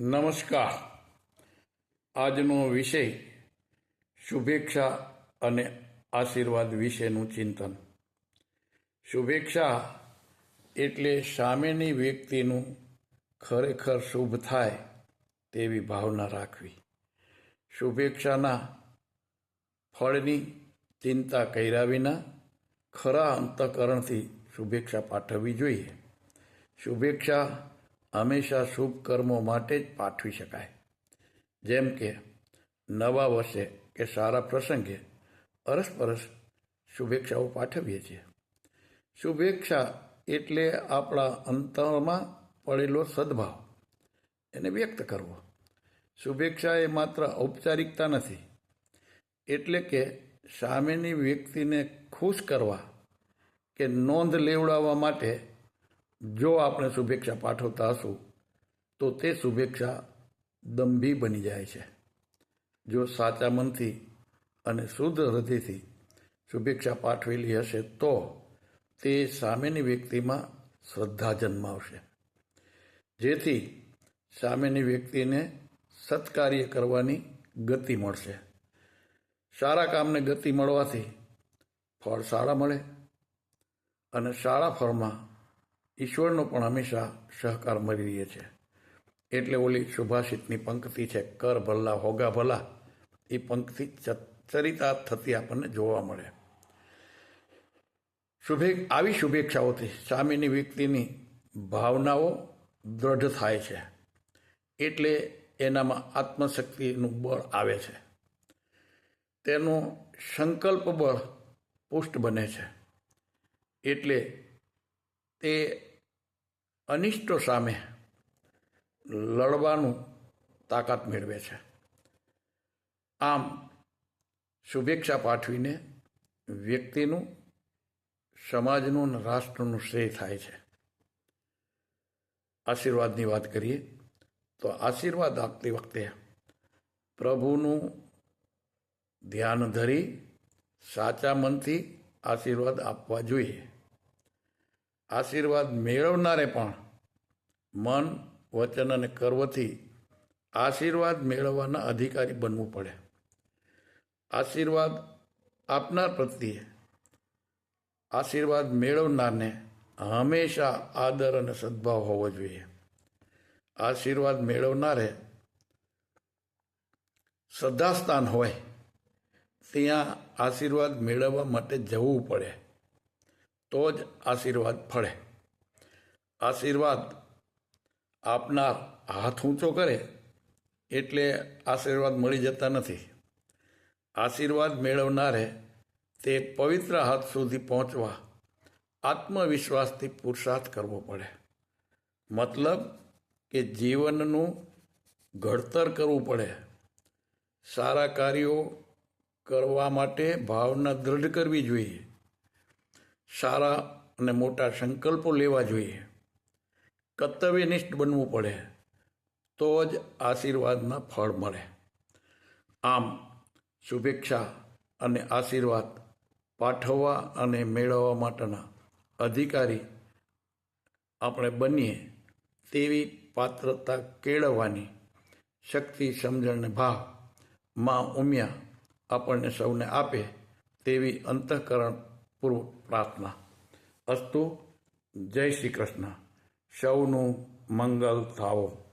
નમસ્કાર. આજનો વિષય શુભેચ્છા અને આશીર્વાદ વિશેનું ચિંતન. શુભેચ્છા એટલે સામેની વ્યક્તિનું ખરેખર શુભ થાય તેવી ભાવના રાખવી. શુભેચ્છાના ફળની ચિંતા કર્યા વિના ખરા અંતઃકરણથી શુભેચ્છા પાઠવવી જોઈએ. શુભેચ્છા હંમેશા શુભ કર્મો માટે જ પાઠવી શકાય. જેમ કે, નવા વર્ષે કે સારા પ્રસંગે અરસપરસ શુભેચ્છાઓ પાઠવીએ છીએ. શુભેચ્છા એટલે આપણા અંતરમાં પડેલો સદભાવ. એને વ્યક્ત કરવો. શુભેચ્છા એ માત્ર ઔપચારિકતા નથી. એટલે કે સામેની વ્યક્તિને ખુશ કરવા કે નોંધ લેવડાવવા માટે જો આપણે શુભેચ્છા પાઠવતા હશું, તો તે શુભેચ્છા દંભી બની જાય છે. જો સાચા મનથી અને શુદ્ધ હૃદયથી શુભેચ્છા પાઠવેલી હશે, તો તે સામેની વ્યક્તિમાં શ્રદ્ધા જન્માવશે. જેથી સામેની વ્યક્તિને સત્કાર્ય કરવાની ગતિ મળશે. સારા કામને ગતિ મળવાથી ફળ સારા મળે અને સારા ફળમાં ઈશ્વરનો પણ હંમેશા સહકાર મળી રહે છે. એટલે ઓલી સુભાષિતની પંક્તિ છે, કર ભલ્લા હોગા ભલા. એ પંક્તિ ચરિતાર્થ થતી આપણને જોવા મળે. શુભે, આવી શુભેચ્છાઓથી સામેની વ્યક્તિની ભાવનાઓ દ્રઢ થાય છે. એટલે એનામાં આત્મશક્તિનું બળ આવે છે. તેનો સંકલ્પ બળ પુષ્ટ બને છે. એટલે તે અનિષ્ટો સામે લડવાનું તાકાત મેળવે છે. આમ શુભેચ્છા પાઠવીને વ્યક્તિનું, સમાજનું અને રાષ્ટ્રનું શ્રેય થાય છે. આશીર્વાદની વાત કરીએ તો આશીર્વાદ આપતી વખતે પ્રભુનું ધ્યાન ધરી સાચા મનથી આશીર્વાદ આપવા જોઈએ. આશીર્વાદ મેળવનારે પણ મન, વચન અને કર્મથી આશીર્વાદ મેળવવાના અધિકારી બનવું પડે. આશીર્વાદ આપનાર પ્રત્યે આશીર્વાદ મેળવનારને હંમેશા આદર અને સદભાવ હોવો જોઈએ. આશીર્વાદ મેળવનારે શ્રદ્ધાસ્થાન હોય, ત્યાં આશીર્વાદ મેળવવા માટે જવું પડે. તો જ આશીર્વાદ ફળે. આશીર્વાદ આપનાર હાથ ઊંચો કરે એટલે આશીર્વાદ મળી જતા નથી. આશીર્વાદ મેળવનારે તે પવિત્ર હાથ સુધી પહોંચવા આત્મવિશ્વાસથી પુરુષાર્થ કરવો પડે. મતલબ કે જીવનનું ઘડતર કરવું પડે. સારા કાર્યો કરવા માટે ભાવના દૃઢ કરવી જોઈએ. સારા અને મોટા સંકલ્પો લેવા જોઈએ. કર્તવ્યનિષ્ઠ બનવું પડે, તો જ આશીર્વાદના ફળ મળે. આમ, શુભેચ્છા અને આશીર્વાદ પાઠવવા અને મેળવવા માટેના અધિકારી આપણે બનીએ તેવી પાત્રતા કેળવવાની શક્તિ સમજણને ભાવમાં ઉમ્યા આપણને સૌને આપે તેવી અંતઃકરણપૂર્વક પ્રાર્થના. અસ્તુ, જય શ્રી કૃષ્ણ. સૌનું મંગલ થાવો.